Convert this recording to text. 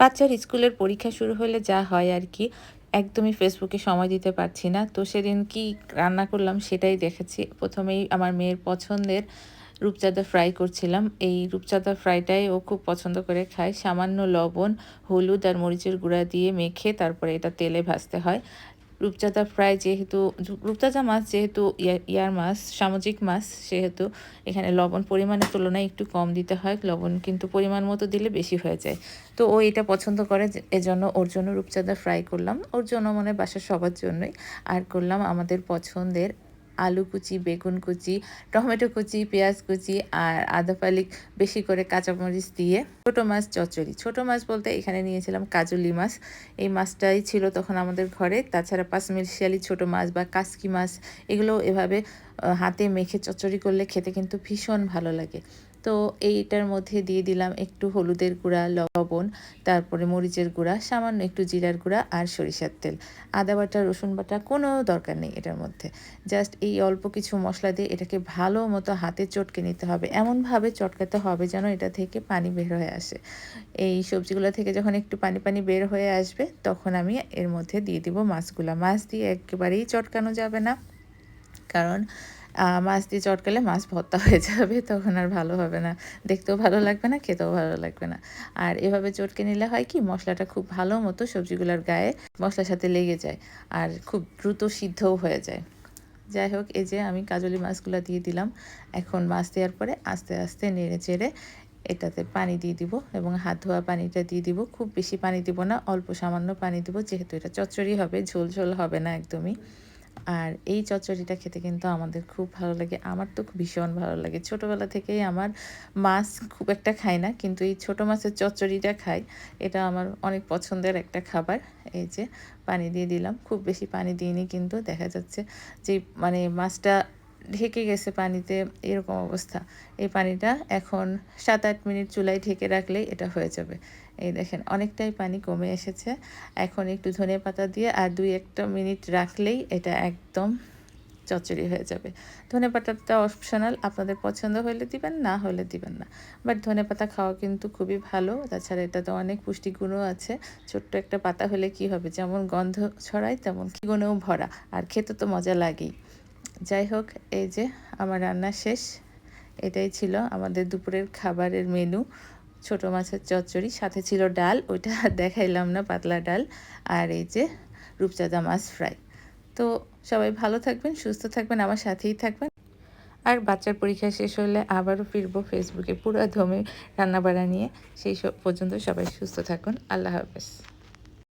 বাচ্চার স্কুলের পরীক্ষা শুরু হলে যা হয় আর কি, একদমই ফেসবুকে সময় দিতে পারছি না। তো সেদিন কি রান্না করলাম সেটাই দেখেছি। প্রথমেই আমার মেয়ের পছন্দের রূপচাঁদা ফ্রাই করছিলাম। এই রূপচাঁদা ফ্রাইটাই ও খুব পছন্দ করে খায়। সামান্য লবণ, হলুদ আর মরিচের গুঁড়া দিয়ে মেখে তারপরে এটা তেলে ভাজতে হয়। রূপচাঁদা ফ্রাই যেহেতু, রূপচাঁদা মাছ যেহেতু ইয়ার মাছ সামুদ্রিক মাছ সেহেতু এখানে লবণ পরিমাণের তুলনায় একটু কম দিতে হয়, লবণ কিন্তু পরিমাণ মতো দিলে বেশি হয়ে যায়। তো ও এটা পছন্দ করে এজন্য ওর জন্য রূপচাঁদা ফ্রাই করলাম। ওর জন্য মানে বাসার সবার জন্যই। আর করলাম আমাদের পছন্দের আলু কুচি, বেগুন কুচি, টমেটো কুচি, পেঁয়াজ কুচি আর আদা পালিক বেশি করে কাঁচামরিচ দিয়ে ছোটো মাছ চচড়ি ছোটো মাছ বলতে এখানে নিয়েছিলাম কাজলি মাছ। এই মাছটাই ছিল তখন আমাদের ঘরে। তাছাড়া পাঁচমিশালি ছোটো মাছ বা কাসকি মাছ, এগুলো এভাবে হাতে মেখে চচ্চড়ি করলে খেতে কিন্তু ভীষণ ভালো লাগে। তো এইটার মধ্যে দিয়ে দিলাম একটু হলুদের গুঁড়া, লবণ, তারপরে মরিচের গুঁড়া, সামান্য একটু জিরার গুঁড়া আর সরিষার তেল। আদা বাটা, রসুন বাটা কোনো দরকার নেই এটার মধ্যে। জাস্ট এই অল্প কিছু মশলা দিয়ে এটাকে ভালো মতো হাতে চটকে নিতে হবে। এমনভাবে চটকাতে হবে যেন এটা থেকে পানি বের হয়ে আসে। এই সবজিগুলো থেকে যখন একটু পানি পানি বের হয়ে আসবে, তখন আমি এর মধ্যে দিয়ে দিব মাছগুলা। মাছ দিয়ে একেবারেই চটকানো যাবে না। কারণ মাছ দিয়ে চটকালে মাছ ভর্তা হয়ে যাবে, তখন আর ভালো হবে না। দেখতেও ভালো লাগবে না, খেতেও ভালো লাগবে না। আর এভাবে চটকে নিলে হয় কি, মশলাটা খুব ভালো মতো সবজিগুলোর গায়ে মশলার সাথে লেগে যায় আর খুব দ্রুত সিদ্ধও হয়ে যায়। যাই হোক, এই যে আমি কাজলি মাছগুলো দিয়ে দিলাম। এখন মাছ দেওয়ার পরে আস্তে আস্তে নেড়ে চেড়ে এটাতে পানি দিয়ে দিব এবং হাত ধোয়া পানিটা দিয়ে দিব। খুব বেশি পানি দিব না, অল্প সামান্য পানি দিব, যেহেতু এটা চচ্চড়ি হবে ঝোল ঝোল হবে না একদমই। আর এই চচ্চড়িটা খেতে কিন্তু আমাদের খুব ভালো লাগে। আমার তো ভীষণ ভালো লাগে। ছোটোবেলা থেকেই আমার মাছ খুব একটা খাই না, কিন্তু এই ছোট মাছের চচ্চড়িটা খাই। এটা আমার অনেক পছন্দের একটা খাবার। এই যে পানি দিয়ে দিলাম। খুব বেশি পানি দিইনি, কিন্তু দেখা যাচ্ছে যে মানে মাছটা ঢেকে গেছে পানিতে, এরকম অবস্থা। এই পানিটা এখন সাত আট মিনিট চুলায় ঢেকে রাখলেই এটা হয়ে যাবে। এই দেখেন, অনেকটাই পানি কমে এসেছে। এখন একটু ধনে পাতা দিয়ে আর দুই একটা মিনিট রাখলেই এটা একদম চচ্চড়ি হয়ে যাবে। ধনে পাতাটা অপশনাল আপনাদের পছন্দ হলে দিবেন, না হলে দিবেন না। বাট ধনে পাতা খাওয়া কিন্তু খুবই ভালো। তাছাড়া এটাতে অনেক পুষ্টিগুণও আছে। ছোট্ট একটা পাতা হলে কি হবে? যেমন গন্ধ ছড়ায়, তেমন কি গুণেও ভরা। আর খেতে তো মজা লাগেই। যাই হোক, এই যে আমার রান্না শেষ। এটাই ছিল আমাদের দুপুরের খাবারের মেনু ছোট মাছের চচ্চড়ি, সাথে ছিল ডাল, ওইটা দেখাইলাম না, পাতলা ডাল। আর এই যে রূপচাঁদা মাছ ফ্রাই তো সবাই ভালো থাকবেন, সুস্থ থাকবেন, আমার সাথেই থাকবেন। আর বাচ্চার পরীক্ষা শেষ হলে আবারও ফিরবো ফেসবুকে পুরো ধমে রান্নাবাড়া নিয়ে। সেই সব পর্যন্ত সবাই সুস্থ থাকুন, আল্লাহ হাফেজ।